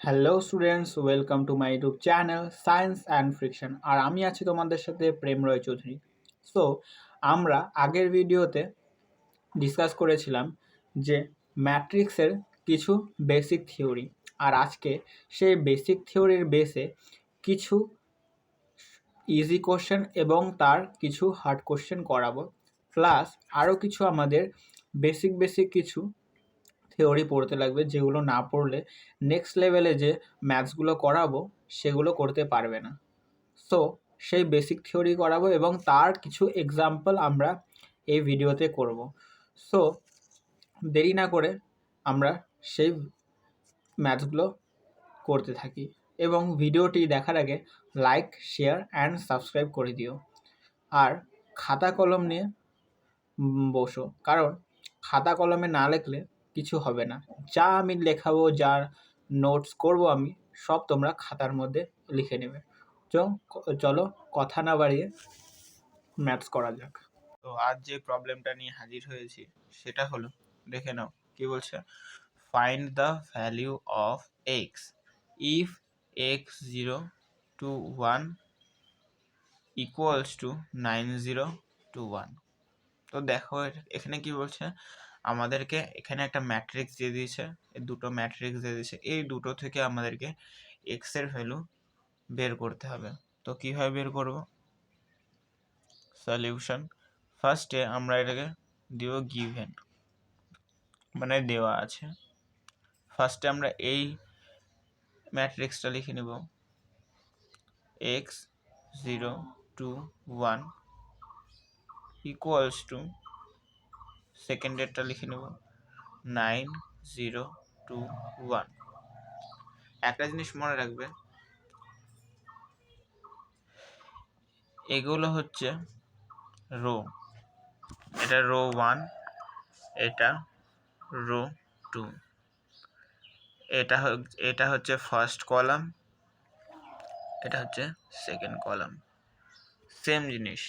Hello students welcome to my YouTube channel science and friction আর আমি আছি তোমাদের সাথে প্রেম রয় চৌধুরী। সো আমরা আগের ভিডিওতে ডিসকাস করেছিলাম যে ম্যাট্রিক্সের কিছু বেসিক থিওরি আর আজকে সেই বেসিক থিওরির বেসে কিছু ইজি কোশ্চেন এবং তার কিছু হার্ড কোশ্চেন করাবো। প্লাস আরও কিছু আমাদের বেসিক বেসিক কিছু থিওরি পড়তে লাগবে, যেগুলো না পড়লে নেক্সট লেভেলে যে ম্যাথসগুলো করাবো, সেগুলো করতে পারবে না। সো সেই বেসিক থিওরি করাবো এবং তার কিছু এক্সাম্পল আমরা এই ভিডিওতে করব। সো দেরি না করে আমরা সেই ম্যাথসগুলো করতে থাকি এবং ভিডিওটি দেখার আগে লাইক শেয়ার অ্যান্ড সাবস্ক্রাইব করে দিও। আর খাতা কলম নিয়ে বসো। কারণ খাতা কলমে না লিখলে কিছু হবে না। যা আমি লেখাবো যা নোটস করব আমি, সব তোমরা খাতার মধ্যে লিখে নেবে। চলো কথা না বাড়িয়ে ম্যাথস করা যাক। তো আজ যে প্রবলেমটা নিয়ে হাজির হয়েছি, সেটা হলো, দেখে নাও, কি বলছে? Find the value of x if x zero two one equals to nine zero two one তো দেখো এখানে কি বলছে? আমাদেরকে এখানে একটা ম্যাট্রিক্স দিয়ে দিয়েছে। এই দুটো ম্যাট্রিক্স দিয়ে দিয়েছে। এই দুটো থেকে আমাদেরকে এক্সের ভ্যালু বের করতে হবে। তো কীভাবে বের করব? সলিউশন ফার্স্টে আমরা এটাকে দিব গিভেন মানে দেওয়া আছে। ফার্স্টে আমরা এই ম্যাট্রিক্সটা লিখে নেব। X zero two one equals to সেকেন্ডেরটা লিখে নেব। নাইন জিরো টু ওয়ান একটা জিনিস মনে রাখবে। এগুলো হচ্ছে রো এটা রো ওয়ান এটা রো টু এটা এটা হচ্ছে ফার্স্ট কলাম এটা হচ্ছে সেকেন্ড কলাম সেম জিনিস।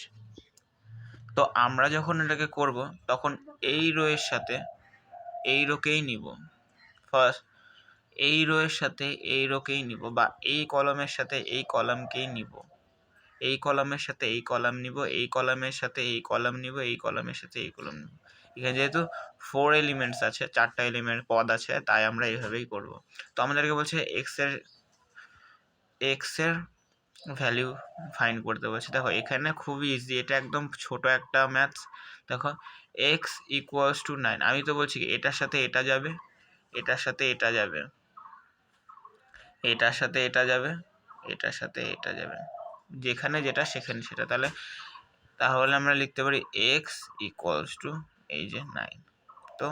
তো আমরা যখন এটাকে করব, তখন এই রো এর সাথে এই রোকেই নিব? ফার্স্ট এই রো এর সাথে এই রোকেই নিব? বা এই কলমের সাথে এই কলামকেই নিব? এই কলামের সাথে এই কলাম নিব, এই কলামের সাথে এই কলাম নিব, এই কলামের সাথে এই কলাম নিব। এখানে যেহেতু ফোর এলিমেন্টস আছে, চারটা এলিমেন্ট পদ আছে, তাই আমরা এইভাবেই করব। তো আমাদেরকে বলছে এক্সের এক্সের ভ্যালু ফাইন্ড করতে বলছে দেখো, এখানে খুবই ইজি এটা একদম ছোট একটা ম্যাথস দেখো এক্স ইকুয়ালস টু নাইন আমি তো বলছি এটার সাথে এটা যাবে, এটার সাথে এটা যাবে, এটার সাথে এটা যাবে, এটার সাথে এটা যাবে। যেখানে যেটা, সেখানে সেটা। তাহলে তাহলে আমরা লিখতে পারি এক্স ইকুয়ালস টু এই যে নাইন তো,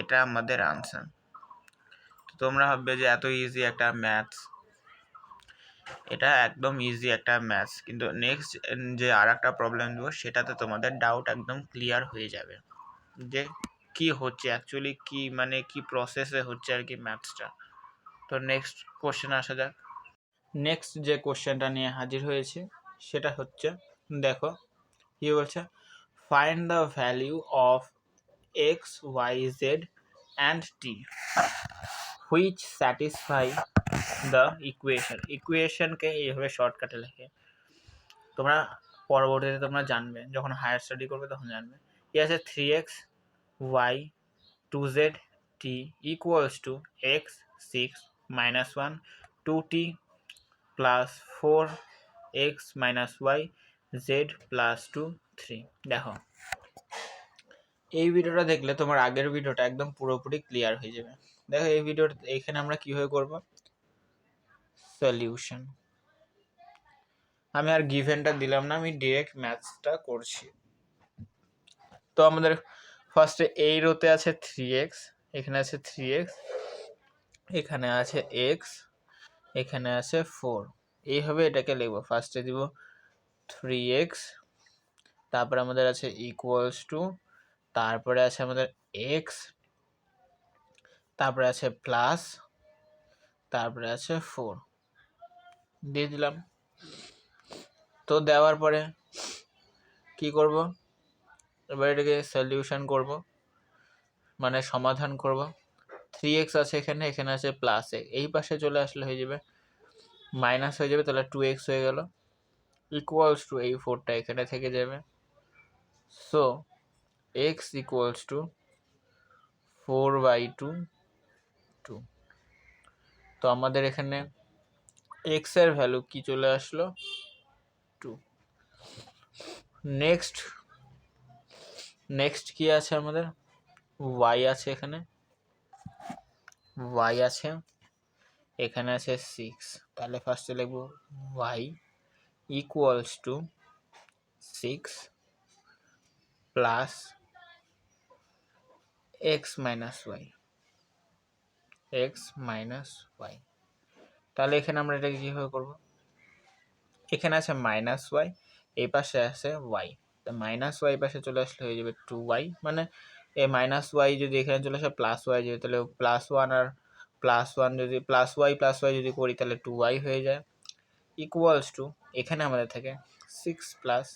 এটা আমাদের আনসার তোমরা ভাববে যে এত ইজি একটা ম্যাথস এটা একদম ইজি একটা ম্যাথস কিন্তু নেক্সট যে আর একটা প্রবলেম দেবো, সেটাতে তোমাদের ডাউট একদম ক্লিয়ার হয়ে যাবে। যে কি হচ্ছে অ্যাকচুয়ালি কি মানে কি প্রসেসে হচ্ছে আর কি ম্যাথসটা তো নেক্সট কোশ্চেন আসা যাক। নেক্সট যে কোশ্চেনটা নিয়ে হাজির হয়েছে, সেটা হচ্ছে, দেখো, কি বলছে? Find the value of x y z and t which satisfy the equation ইকুয়েশনকে এইভাবে শর্টকাটে লেখে তোমরা পরবর্তীতে তোমরা জানবে, যখন হায়ার স্টাডি করবে তখন জানবে। কি আছে three x y two z t equals to x six minus one two t plus four x minus y z plus two three দেখো, এই ভিডিওটা দেখলে তোমার আগের ভিডিওটা একদম পুরোপুরি ক্লিয়ার হয়ে যাবে। দেখো, এই ভিডিও এখানে আমরা কীভাবে করব? সলিউশন আমি আর গিভেনটা দিলাম না, আমি ডিরেক্ট ম্যাথসটা করছি। তো আমাদের ফার্স্টে এই রোতে আছে থ্রি এক্স এখানে আছে থ্রি এক্স এখানে আছে এক্স এখানে আছে ফোর এইভাবে এটাকে লিখব। ফার্স্টে দিব থ্রি এক্স তারপরে আমাদের আছে ইকুয়ালস টু তারপরে আছে আমাদের এক্স তারপরে আছে প্লাস তারপরে আছে ফোর দিয়ে দিলাম। তো দেওয়ার পরে কি করব? এবার এটাকে সলিউশন করব। মানে সমাধান করব। থ্রি এক্স আছে এখানে এখানে আছে প্লাস এক্স এই পাশে চলে আসলে হয়ে যাবে মাইনাস হয়ে যাবে, তাহলে টু এক্স হয়ে গেল। ইকুয়ালস টু এই ফোরটা এখানে থেকে যাবে। So x equals to four by two two তো আমাদের এখানে এক্সের ভ্যালু কি চলে আসলো? টু নেক্সট নেক্সট কি আছে আমাদের? ওয়াই আছে এখানে। ওয়াই আছে। এখানে আছে সিক্স তাহলে ফার্স্টে লিখব y equals to six plus x minus y x minus y তাহলে এখানে আমরা এটাকে কীভাবে করব? এখানে আছে মাইনাস ওয়াই এই পাশে আছে ওয়াই তা মাইনাস ওয়াই পাশে চলে আসলে হয়ে যাবে টু ওয়াই মানে এই মাইনাস ওয়াই যদি এখানে চলে আসে প্লাস ওয়াই যাবে, তাহলে প্লাস ওয়ান আর প্লাস ওয়ান যদি প্লাস ওয়াই প্লাস ওয়াই যদি করি, তাহলে টু ওয়াই হয়ে যায়। ইকুয়ালস টু এখানে আমাদের থাকে six plus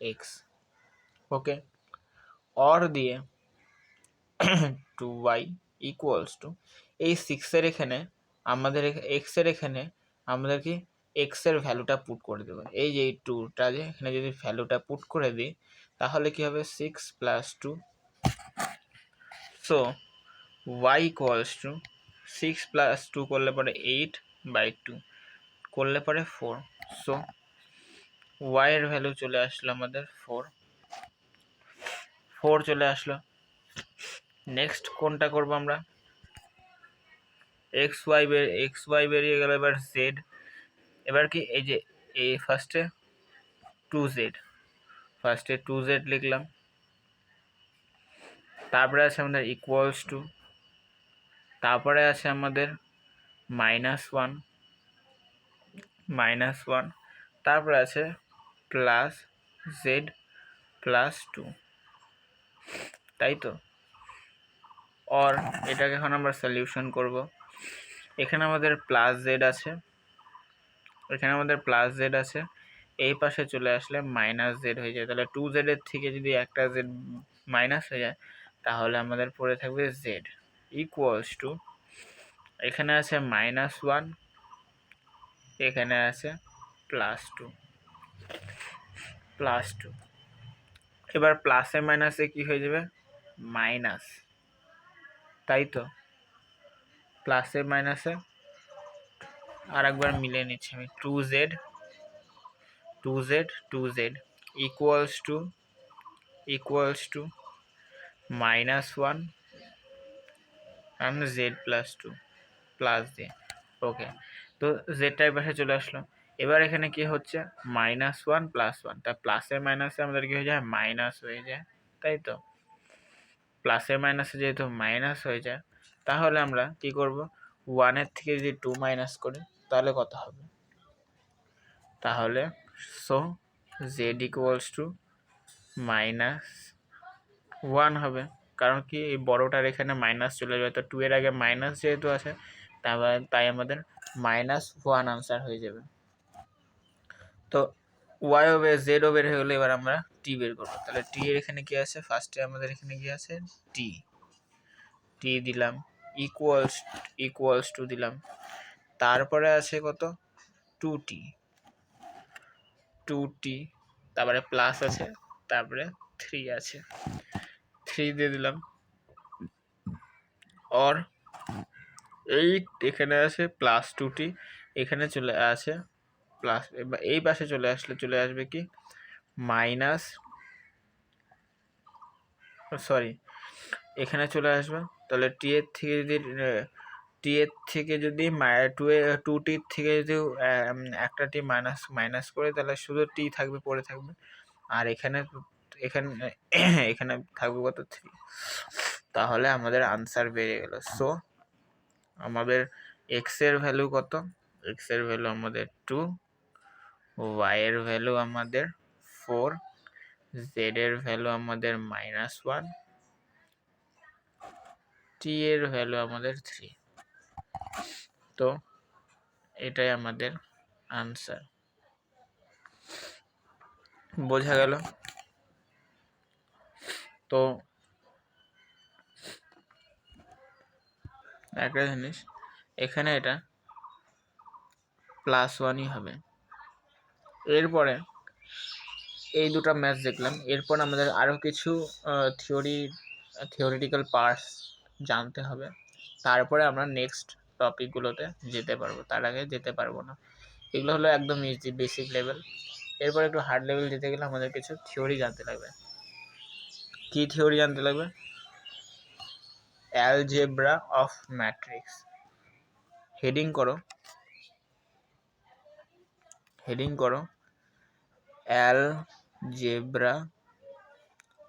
x okay or দিয়ে টু ওয়াই ইকুয়ালস টু এই সিক্সের এখানে আমাদের এক্সের এখানে আমাদের কি এক্সের ভ্যালুটা পুট করে দেবো। এই যে এই টুটা যে এখানে যদি ভ্যালুটা পুট করে দিই, তাহলে কি হবে? Six plus two so y equals to six plus two করলে পরে এইট বাই টু করলে পরে ফোর সো ওয়াইয়ের ভ্যালু চলে আসলো আমাদের ফোর ফোর চলে আসলো। নেক্সট কোনটা করব আমরা? এক্স ওয়াই এক্স ওয়াই বেরিয়ে গেল, এবার জেড এবার কি, এই যে এই ফার্স্টে টু জেড ফার্স্টে টু জেড লিখলাম। তারপরে আছে আমাদের ইকুয়ালস টু তারপরে আছে আমাদের মাইনাস ওয়ান মাইনাস ওয়ান তারপরে আছে প্লাস জেড প্লাস টু তাই তো? অর এটাকে এখন আমরা সলিউশন করব। এখানে আমাদের প্লাস জেড আছে। এখানে আমাদের প্লাস জেড আছে। এই পাশে চলে আসলে মাইনাস জেড হয়ে যায়। তাহলে টু জেডের থেকে যদি একটা জেড মাইনাস হয়ে যায়, তাহলে আমাদের পড়ে থাকবে জেড ইকুয়ালস টু এখানে আছে মাইনাস ওয়ান এখানে আছে প্লাস টু প্লাস টু এবার প্লাসে মাইনাসে কি হয়ে যাবে? মাইনাস তাই তো? প্লাসে মাইনাসে আর একবার মিলিয়ে নিচ্ছি আমি। Two z two z two z equals to equals to minus one and z plus two plus দিয়ে ওকে তো জেডটাই পাশে চলে আসলো। এবার এখানে কি হচ্ছে? মাইনাস ওয়ান প্লাস ওয়ান তা প্লাসে মাইনাসে আমাদের কি হয়ে যায়? মাইনাস হয়ে যায়। তাই তো? প্লাসে মাইনাসে যেহেতু মাইনাস হয়ে যায় তাহলে আমরা কি করব? ওয়ানের থেকে যদি টু মাইনাস করি, তাহলে কত হবে? তাহলে so z equals to minus one হবে। কারণ কি, এই বড়োটার এখানে মাইনাস চলে যাবে। তো টু এর আগে মাইনাস যেহেতু আছে তাই আমাদের মাইনাস ওয়ান আনসার হয়ে যাবে। তো ওয়াই ওবে জেড বের হয়ে গেলে এবার আমরা টি বের করব। তাহলে টি এর এখানে কি আছে? ফার্স্টে আমাদের এখানে কি আছে? টি টি দিলাম। ইকুয়ালস ইকুয়ালস টু দিলাম। তারপরে আছে কত? টু টি টু টি তারপরে প্লাস আছে, তারপরে থ্রি আছে। থ্রি দিয়ে দিলাম। অর এইট এখানে আছে প্লাস টু টি এখানে চলে আছে প্লাস এই পাশে চলে আসলে, চলে আসবে কি? মাইনাস সরি এখানে চলে আসবে তাহলে টি এর থেকে যদি টি এর থেকে যদি টু এ টু টির থেকে যদি একটা টি মাইনাস মাইনাস করে তাহলে শুধু টি থাকবে, পড়ে থাকবে। আর এখানে এখানে এখানে থাকবে কত? থ্রি তাহলে আমাদের আনসার বেড়ে গেল। সো আমাদের এক্সের ভ্যালু কত? এক্সের ভ্যালু আমাদের টু ওয়াইয়ের ভ্যালু আমাদের ফোর জেডের ভ্যালু আমাদের মাইনাস ওয়ান টি এর ভ্যালু আমাদের থ্রি তো, এটাই আমাদের আনসার বোঝা গেল? তো, একটা জিনিস, এখানে এটা প্লাস ওয়ানই হবে। এরপরে, এই দুটো ম্যাথ দেখলাম। এরপর আমাদের আরও কিছু থিওরি থিওরিটিক্যাল পার্টস জানতে হবে। তারপরে আমরা নেক্সট টপিকগুলোতে যেতে পারব, তার আগে যেতে পারব না। এগুলো হলো একদম ইজি বেসিক লেভেল এরপর একটু হার্ড লেভেল যেতে গেলে আমাদের কিছু থিওরি জানতে লাগবে। কী থিওরি জানতে লাগবে? অ্যালজেব্রা অফ ম্যাট্রিক্স হেডিং করো। হেডিং করো। Algebra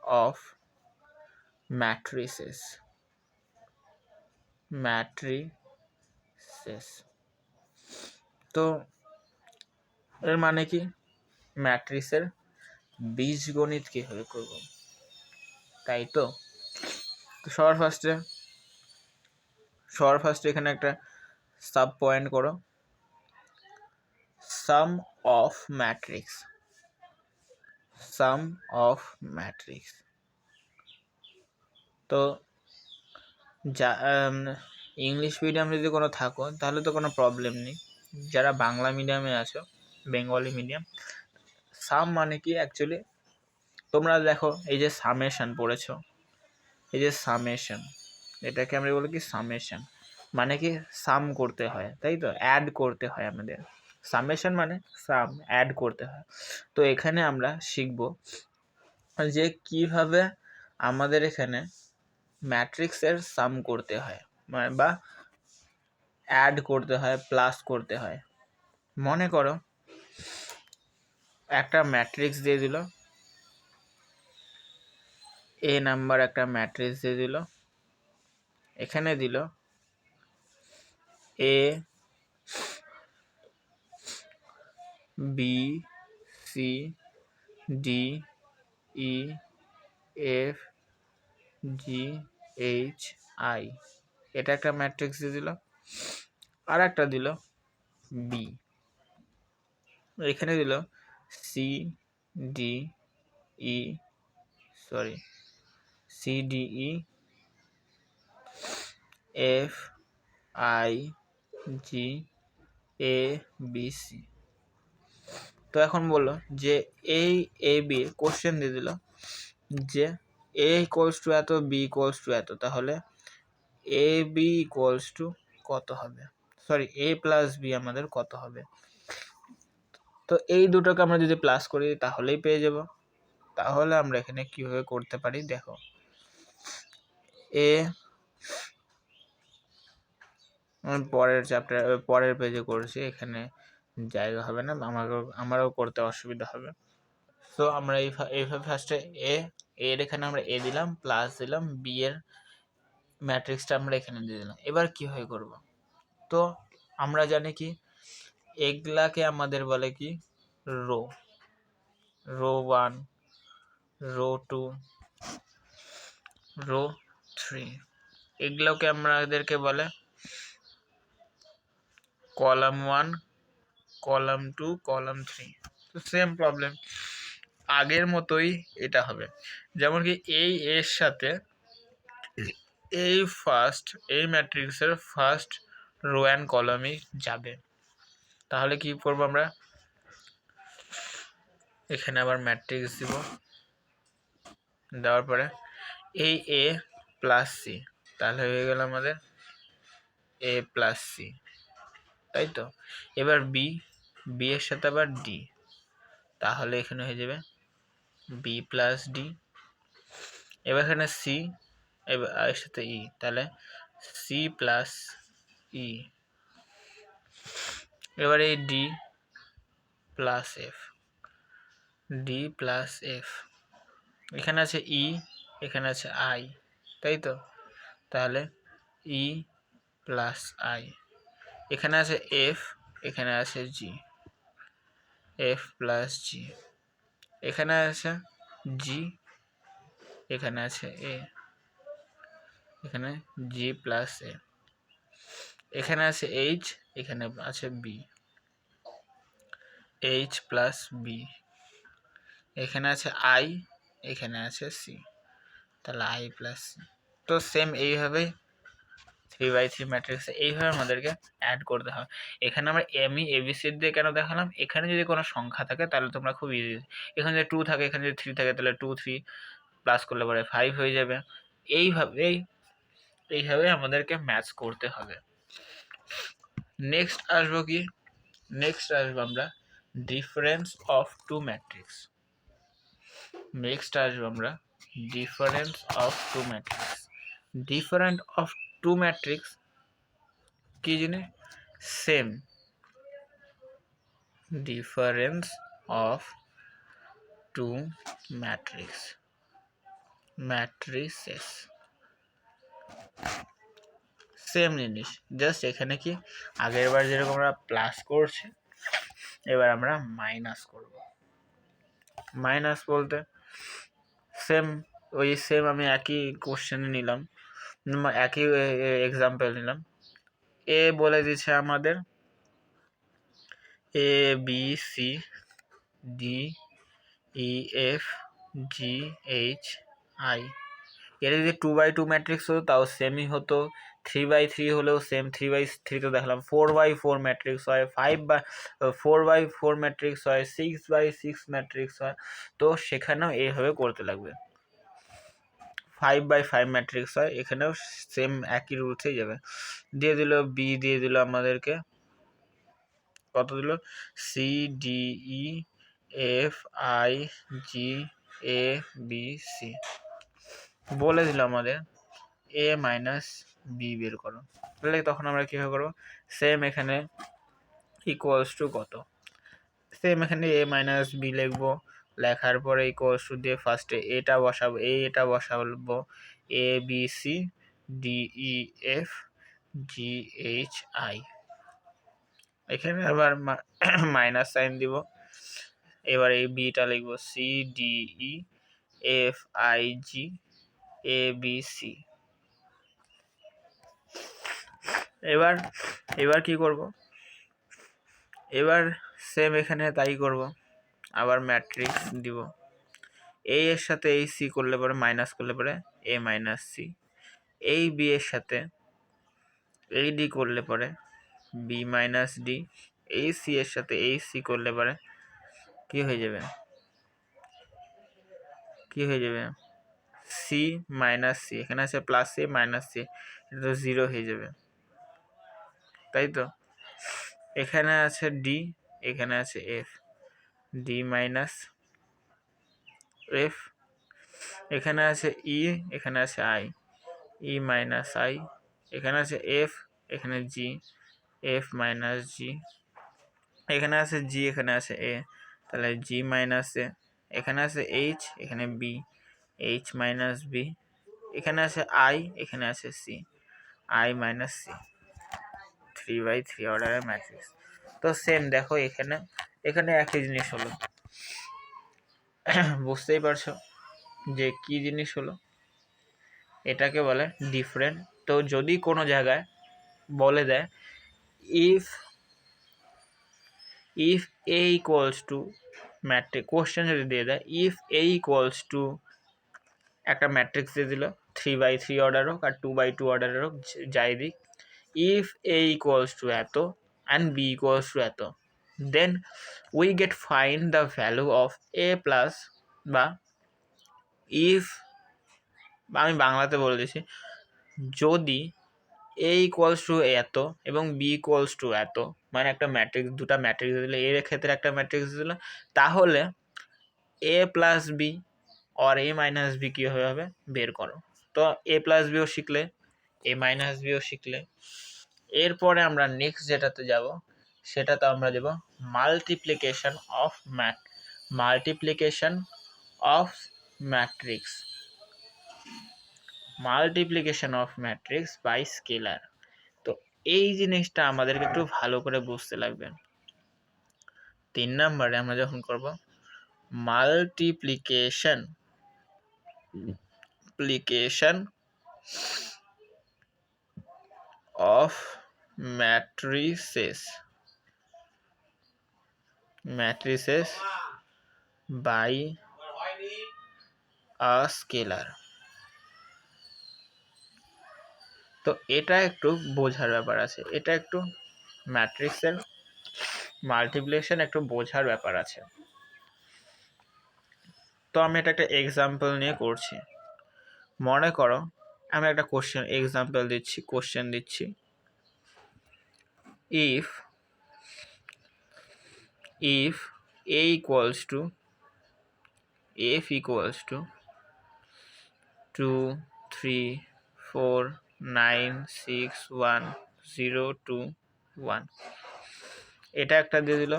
of matrices matrices. তো এর মানে কি? ম্যাট্রিক্সের বীজগণিত কীভাবে করব? তাই তো? তো সবার ফার্স্টে সবার ফার্স্টে এখানে একটা সাব পয়েন্ট করো। Sum of matrix sum of matrix তো যা ইংলিশ মিডিয়াম যদি কোনো থাকো, তাহলে তো কোনো প্রবলেম নেই। যারা বাংলা মিডিয়ামে আছো বেঙ্গলি মিডিয়াম সাম মানে কি অ্যাকচুয়ালি তোমরা দেখো, এই যে সামেশন পড়েছো, এই যে সামেশন এটাকে আমরা বলি কি সামেশন মানে কি সাম করতে হয়, তাই তো? অ্যাড করতে হয় আমাদের। সামেশন মানে সাম অ্যাড করতে হয়। তো এখানে আমরা শিখব যে কীভাবে আমাদের এখানে ম্যাট্রিক্সের সাম করতে হয় মানে বা অ্যাড করতে হয় প্লাস করতে হয়। মনে করো, একটা ম্যাট্রিক্স দিয়ে দিল এ নাম্বার একটা ম্যাট্রিক্স দিয়ে দিল, এখানে দিল A B C D E F G H I এটা একটা ম্যাট্রিক্স দিয়ে দিল। আর একটা দিল বি এখানে দিল C D E sorry C D E F I G A B C তো এখন বলল যে এই এ বি কোশ্চেন দিয়ে দিল যে এ ইকোয়ালস টু এত বি ইকোয়ালস টু এত, তাহলে এ বি ইকোয়ালস টু কত হবে? সরি এ প্লাস বি আমাদের কত হবে? তো এই দুটোকে আমরা যদি প্লাস করি, তাহলেই পেয়ে যাব। তাহলে আমরা এখানে কীভাবে করতে পারি? দেখো। এ পরের চ্যাপ্টার পরের পেজে করছি, এখানে জায়গা হবে না, আমাকেও, আমারও করতে অসুবিধা হবে। তো আমরা এই এইভাবে ফার্স্টে এ এর এখানে আমরা এ দিলাম প্লাস দিলাম বি এর ম্যাট্রিক্সটা আমরা এখানে দিয়ে দিলাম। এবার কীভাবে করব? তো আমরা জানি কি, এগুলাকে আমাদের বলে কি, row row one row two row three এগুলোকে আমাদেরকে বলে column one column two column three তো সেম প্রবলেম আগের মতোই এটা হবে। যেমন কি এই এর সাথে এই ফার্স্ট এই ম্যাট্রিক্সের ফার্স্ট রো অ্যান্ড কলামই যাবে। তাহলে কি করব আমরা? এখানে আবার ম্যাট্রিক্স দিব। দেওয়ার পরে এই এ প্লাস সি তাহলে হয়ে গেল আমাদের এ প্লাস সি তাই তো? এবার বি বি এর সাথে আবার ডি তাহলে এখানে হয়ে যাবে বি প্লাস ডি এবার এখানে সি এবার এর সাথে ই তাহলে সি প্লাস ই এবার এই D plus F D plus F এখানে আছে ই এখানে আছে আই তাই তো? তাহলে ই প্লাস আই এখানে আছে এফ এখানে আছে জি এফ প্লাস জি এখানে আছে জি এখানে আছে এ এখানে জি প্লাস এ এখানে আছে এইচ এখানে আছে বি এইচ প্লাস বি এখানে আছে আই এখানে আছে সি তাহলে আই প্লাস সি তো সেম এইভাবেই থ্রি বাই থ্রি ম্যাট্রিক্স এইভাবে আমাদেরকে অ্যাড করতে হবে। এখানে আমরা এমই এবিসি দিয়ে কেন দেখালাম? এখানে যদি কোনো সংখ্যা থাকে তাহলে তোমরা খুব ইজি এখানে যদি টু থাকে, এখানে যদি থ্রি থাকে তাহলে টু থ্রি প্লাস করলে পরে ফাইভ হয়ে যাবে। এইভাবেই এইভাবে আমাদেরকে ম্যাচ করতে হবে। নেক্সট আসব কি? নেক্সট আসব আমরা difference of two matrix next আসব আমরা difference of two matrix different of two matrix কি জিনিস same difference of two matrix matrices. Same জিনিস। জাস্ট এখানে কি? আগের বার যেরকম আমরা প্লাস করছি, এবার আমরা মাইনাস করব। মাইনাস বলতে সেম ওই সেম আমি একই কোশ্চেনে নিলাম একই এক্সাম্পল নিলাম। এ বলে দিচ্ছে আমাদের A B C D E F G H I এটা যদি টু বাই টু ম্যাট্রিক্স হতো, তাও সেমই হতো। থ্রি বাই থ্রি হলেও সেম থ্রি বাই থ্রিতে দেখলাম ফোর বাই ফোর ম্যাট্রিক্স হয় five by four by four matrix হয় সিক্স বাই সিক্স ম্যাট্রিক্স হয়। তো সেখানেও এইভাবে করতে লাগবে। ফাইভ বাই ফাইভ ম্যাট্রিক্স হয়, এখানেও সেম একই রুলসেই যাবে। দিয়ে দিল বি দিয়ে দিল আমাদেরকে। কত দিল? C D E F I G A B C বলে দিল আমাদের এ মাইনাস বি বের করো। তাহলে তখন আমরা কীভাবে করব? সেম এখানে ইকুয়ালস টু কত? সেম এখানে এ মাইনাস বি লিখব। লেখার পরে ইকুয়ালস টু দিয়ে ফার্স্টে এটা বসাবো। এ এটা বসাবো। A B C D E F G H I এখানে আবার মাইনাস সাইন দিব। এবার এই বিটা লিখব। C D E F I G A B C এবার এবার কি করব? এবার সেম এখানে তাই করব। আবার ম্যাট্রিক্স দিব। এই এর সাথে এই সি করলে পরে মাইনাস করলে পরে এ মাইনাস সি এই বি এর সাথে এই ডি করলে পরে বি মাইনাস ডি এই সি এর সাথে এই সি করলে পরে কি হয়ে যাবে? কি হয়ে যাবে? সি মাইনাস সি এখানে আছে প্লাস সি মাইনাস সি এটা তো জিরো হয়ে যাবে। তাই তো? এখানে আছে ডি এখানে আছে এফ ডি মাইনাস এফ এখানে আছে ই এখানে আছে আই ই মাইনাস আই এখানে আছে এফ এখানে জি এফ মাইনাস জি এখানে আছে জি এখানে আছে এ তাহলে জি মাইনাস এ এখানে আছে এইচ এখানে বি এইচ মাইনাস বি এখানে আছে আই এখানে আছে C I minus C three by three অর্ডারের ম্যাট্রিক্স তো সেম দেখো এখানে এখানে একই জিনিস হলো। বুঝতেই পারছ যে কি জিনিস হলো? এটাকে বলে ডিফারেন্ট তো যদি কোনো জায়গায় বলে দেয় if if A equals to matrix question যদি দিয়ে দেয় ইফ এ ইকুয়ালস টু একটা ম্যাট্রিক্স দিয়ে দিল। থ্রি বাই থ্রি অর্ডার হোক আর টু বাই টু অর্ডারের হোক যাই দিক। ইফ এ ইকুয়ালস টু এত অ্যান্ড বি ইকুয়ালস টু এত then we get find the value of A plus বা ইফ আমি বাংলাতে বলে দিচ্ছি যদি এ ইকুয়ালস টু এত এবং বি ইকুয়ালস টু এত মানে একটা ম্যাট্রিক্স দুটা ম্যাট্রিক্স দিলে, এর ক্ষেত্রে একটা ম্যাট্রিক্স দিল, তাহলে A plus B or A minus B কীভাবে হবে বের করো তো এ প্লাস বিও শিখলে এ মাইনাস বিও শিখলে এরপরে আমরা নেক্সট যেটাতে যাব, সেটাতে আমরা দেব multiplication of mat multiplication of matrix multiplication of matrix by scalar তো এই জিনিসটা আমাদেরকে একটু ভালো করে বুঝতে লাগবে। তিন নম্বরে আমরা যখন করব multiplication application of matrices. Matrices by a scalar. তো এটা একটু বোঝার ব্যাপার আছে। এটা একটু ম্যাট্রিক্সের মাল্টিপ্লিকেশন একটু বোঝার ব্যাপার আছে। তো আমি এটা একটা এক্সাম্পল নিয়ে করছি। মনে করো, আমি একটা কোশ্চেন এক্সাম্পল দিচ্ছি কোশ্চেন দিচ্ছি। If if a equals to, f equals to 2 3 4 9 6 1 0 2 1 এটা একটা দিয়ে দিল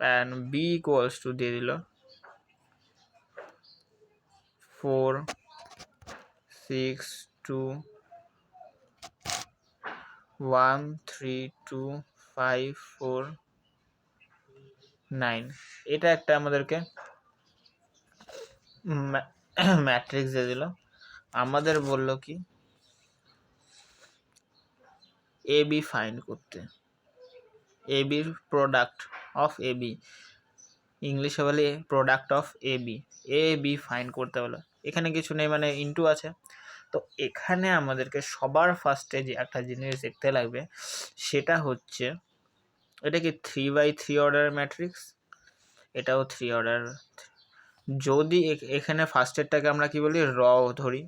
অ্যান্ড বি ইকুয়ালস টু দিয়ে দিল four, six, two, one, three, two, five, four, nine. এটা একটা আমাদেরকে ম্যাট্রিক্স দিয়ে দিল। আমাদের বলল কি এ বি ফাইন্ড করতে। এ বির প্রোডাক্ট অফ এ বি ইংলিশে বলে product of A B A B find করতে বলো। এখানে কিছু নেই মানে ইন্টু আছে। তো এখানে আমাদেরকে সবার ফার্স্টে যে একটা জিনিস দেখতে লাগবে, সেটা হচ্ছে, এটা কি three by three order matrix এটাও থ্রি অর্ডার যদি এখানে ফার্স্টেরটাকে আমরা কি বলি? র ধরি,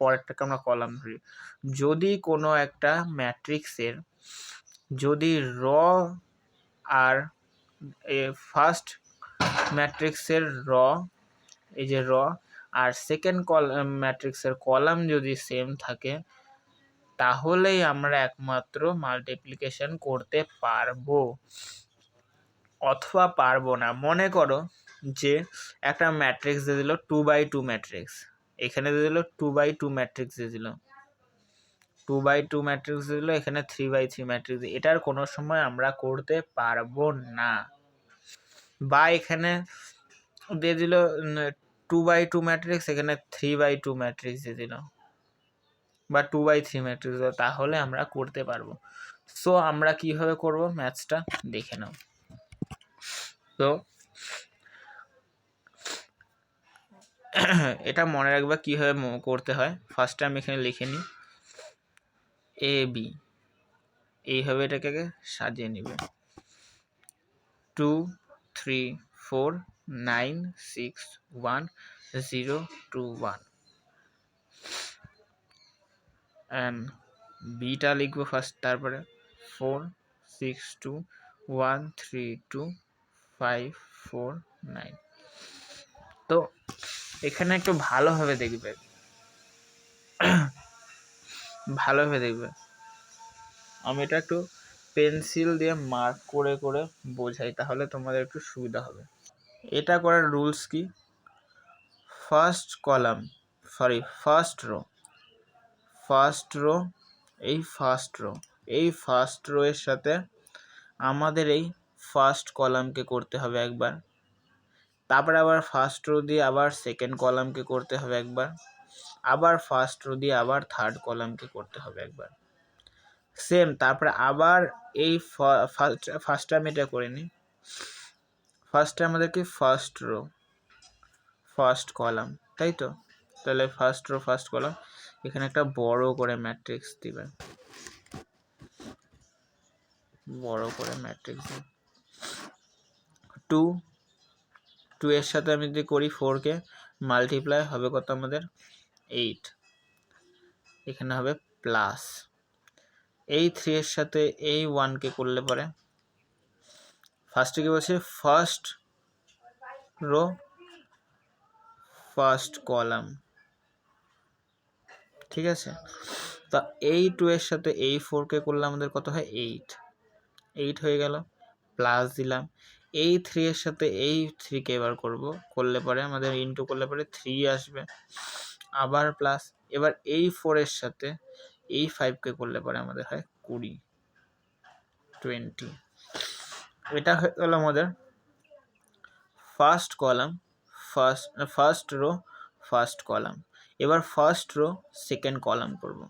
পরেরটাকে আমরা কলাম ধরি। যদি কোনো একটা ম্যাট্রিক্সের যদি র আর ফার্স্ট ম্যাট্রিক্সের র এই যে র আর সেকেন্ড কল ম্যাট্রিক্সের কলাম যদি সেম থাকে, তাহলেই আমরা একমাত্র মাল্টিপ্লিকেশন করতে পারব। অথবা পারব না। মনে করো যে একটা ম্যাট্রিক্স দিয়ে দিল টু বাই টু ম্যাট্রিক্স এখানে দিয়ে দিল টু বাই টু ম্যাট্রিক্স দিয়ে দিল। টু বাই টু ম্যাট্রিক্স দিয়ে দিল, এখানে থ্রি বাই থ্রি ম্যাট্রিক্স এটার কোনো সময় আমরা করতে পারব না। বা এখানে দিয়ে দিল টু বাই টু ম্যাট্রিক্স এখানে থ্রি বাই টু ম্যাট্রিক্স দিয়ে দিল বা টু বাই থ্রি ম্যাট্রিক্স তাহলে আমরা করতে পারব। সো আমরা কীভাবে করব? ম্যাথসটা দেখে নাও। তো এটা মনে রাখবা কীভাবে করতে হয়। ফার্স্টে আমি এখানে লিখে নিই। এ বি এইভাবে এটাকে সাজিয়ে নিবে। Two three four nine six one zero two one. And beta লিখব ফার্স্ট তারপরে four six two one three two five four nine তো এখানে একটু ভালোভাবে দেখবে। ভালোভাবে দেখবে। আমি এটা একটু পেন্সিল দিয়ে মার্ক করে করে বোঝাই, তাহলে তোমাদের একটু সুবিধা হবে। এটা করার রুলস কি? First column, sorry, first row first row, এই ফার্স্ট রো, এই ফার্স্ট রো এর সাথে আমাদের এই ফার্স্ট কলামকে করতে হবে একবার। তারপরে আবার ফার্স্ট রো দিয়ে আবার সেকেন্ড কলামকে করতে হবে একবার। আবার ফার্স্ট রো দিয়ে আবার থার্ড কলামকে করতে হবে একবার। সেম, তারপরে আবার এই ফার্স্ট, ফার্স্টে আমি এটা করে নিই। ফার্স্টে আমাদেরকে ফার্স্ট রো ফার্স্ট কলাম তাই তো? তাহলে ফার্স্ট রো ফার্স্ট কলাম এখানে একটা বড় করে ম্যাট্রিক্স দিবে। বড় করে ম্যাট্রিক্স টু টু এর সাথে আমি যদি করি ফোরকে মাল্টিপ্লাই হবে কত আমাদের? এইট এখানে হবে প্লাস এই থ্রি এর সাথে এই ওয়ানকে করলে পরে ফার্স্টে কি বলছে? ফার্স্ট রো ফার্স্ট কলাম ঠিক আছে? তা এই টু এর সাথে এই ফোরকে করলে আমাদের কত হয়? এইট এইট হয়ে গেল প্লাস দিলাম। এই থ্রি এর সাথে এই থ্রিকে এবার করব। করলে পরে আমাদের ইনটু করলে পরে থ্রি আসবে। আবার প্লাস এবার এই ফোরের সাথে এই ফাইভকে করলে পরে আমাদের হয় কুড়ি টোয়েন্টি এটা হয়ে গেল আমাদের first column first first row first column এবার ফার্স্ট রো সেকেন্ড কলাম করব।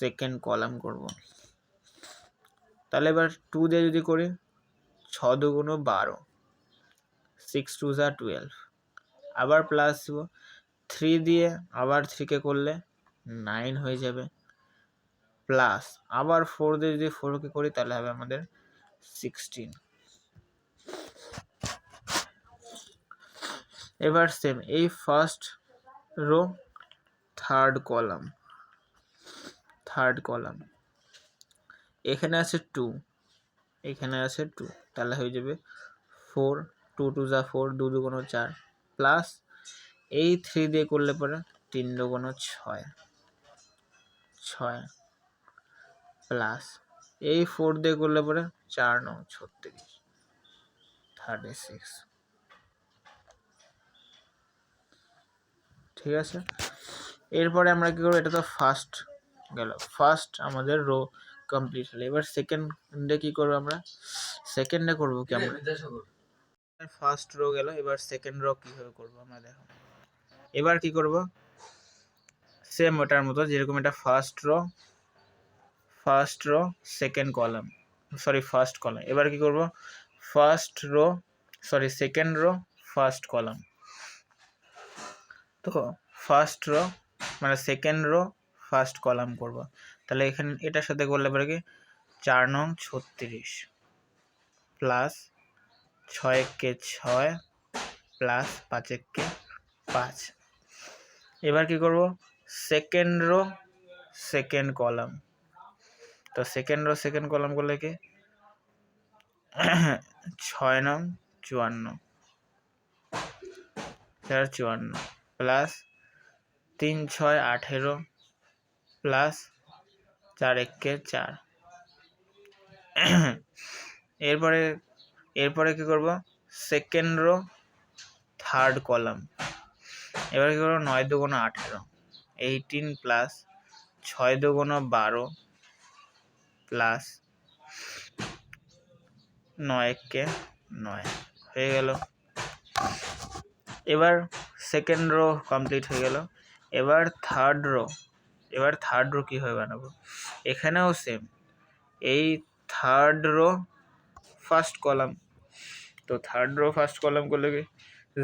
সেকেন্ড কলাম করব। তাহলে এবার টু দিয়ে যদি করি ছ দুগুণ বারো সিক্স টু যা টুয়েলভ আবার প্লাস দিব। থ্রি দিয়ে আবার থ্রিকে করলে নাইন হয়ে যাবে। প্লাস আবার ফোর দিয়ে যদি ফোরকে করি, তাহলে হবে আমাদের সিক্সটিন এবার সেম এই first row third column third column এখানে আছে টু এখানে আছে টু তাহলে হয়ে যাবে ফোর টু টু যা ফোর দু দু দুগুণ চার প্লাস এই থ্রি দিয়ে করলে পরে তিন দু দুগুণ ছয় ছয় প্লাস এই ফোর দিয়ে করলে পরে চার নং ছত্রিশ। থার্টি সিক্স ঠিক আছে? এরপরে আমরা কি করব? এটা তো ফার্স্ট গেল। ফার্স্ট আমাদের রো কমপ্লিট হলো। এবার সেকেন্ডে কি করব আমরা? সেকেন্ডে করব কি আমরা? ফার্স্ট রো গেল। এবার সেকেন্ড রো কীভাবে করব আমরা দেখো। এবার কি করব? সেম ওটার মতো, যেরকম এটা first row first row second column sorry first column এবার কি করব? First row sorry second row first column তো ফার্স্ট রো মানে সেকেন্ড রো ফার্স্ট কলাম করব। তাহলে এখানে এটার সাথে করলে পরে কি? চার নং ছত্রিশ প্লাস ছয় কে ছয় প্লাস পাঁচ কে পাঁচ। এবার কি করব? সেকেন্ড রো সেকেন্ড কলাম তো সেকেন্ড রো সেকেন্ড কলাম করলে ছয় নং, চুয়ান্ন। চার চুয়ান্ন। প্লাস তিন, ছয়, আঠেরো। প্লাস চার, একে চার। এরপরে এরপরে কি করব? সেকেন্ড রো থার্ড কলাম এবার কি করব? নয় দুগুণ আঠেরো। এইটিন প্লাস ছয় দুগুণ বারো। প্লাস নয় কে নয়। হয়ে গেল। এবার সেকেন্ড রো কমপ্লিট হয়ে গেল। এবার থার্ড রো এবার থার্ড রো কীভাবে বানাবো? এখানেও সেম এই থার্ড রো ফার্স্ট কলাম তো থার্ড রো ফার্স্ট কলাম করলে কি?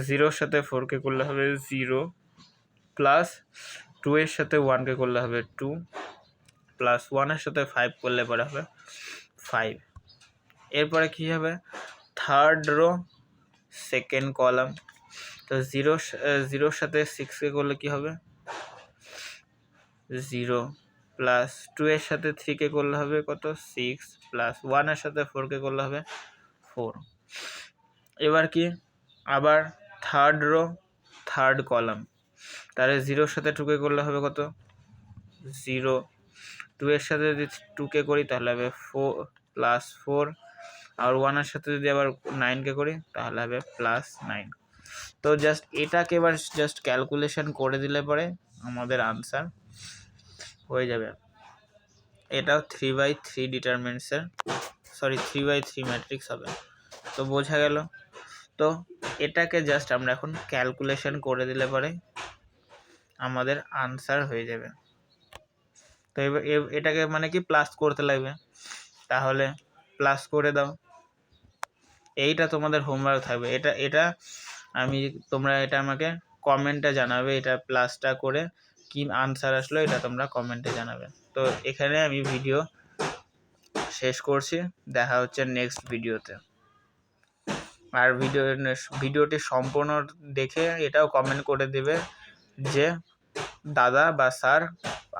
জিরোর সাথে ফোরকে করলে হবে জিরো প্লাস টু এর সাথে ওয়ানকে করলে হবে টু প্লাস ওয়ানের সাথে ফাইভ করলে পরে হবে ফাইভ এরপরে কী হবে? থার্ড রো সেকেন্ড কলাম তো জিরো জিরোর সাথে সিক্সকে করলে কী হবে? জিরো প্লাস টু এর সাথে থ্রিকে করলে হবে কত? সিক্স প্লাস ওয়ানের সাথে ফোরকে করলে হবে ফোর এবার কি? আবার থার্ড রো থার্ড কলাম তাহলে জিরোর সাথে টুকে করলে হবে কত? জিরো টু এর সাথে যদি টুকে করি, তাহলে হবে ফোর প্লাস ফোর আর ওয়ানের সাথে যদি আবার নাইনকে করি, তাহলে হবে প্লাস নাইন তো জাস্ট এটাকে এবার জাস্ট ক্যালকুলেশন করে দিলে পরে আমাদের আনসার হয়ে যাবে। এটাও three by three ডিটারমেন্টসের sorry three by three matrix হবে। তো বোঝা গেল। তো এটাকে জাস্ট আমরা এখন ক্যালকুলেশন করে দিলে পরে আমাদের আনসার হয়ে যাবে। এবার এটাকে মানে কি প্লাস করতে লাগবে। তাহলে প্লাস করে দাও। এইটা তোমাদের হোমওয়ার্ক থাকবে। এটা এটা আমি তোমরা এটা আমাকে কমেন্টে জানাবে এটা প্লাসটা করে কি আনসার আসলো এটা তোমরা কমেন্টে জানাবে। তো এখানে আমি ভিডিও শেষ করছি। দেখা হচ্ছে নেক্সট ভিডিওতে আর ভিডিও ভিডিওটি সম্পূর্ণ দেখে এটাও কমেন্ট করে দেবে যে দাদা বা স্যার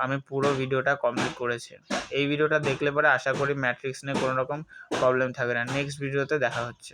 আমি পুরো ভিডিওটা কমপ্লিট করেছি। এই ভিডিওটা দেখলে পরে আশা করি ম্যাট্রিক্স নিয়ে কোনো রকম প্রবলেম থাকবে না। নেক্সট ভিডিওতে দেখা হচ্ছে।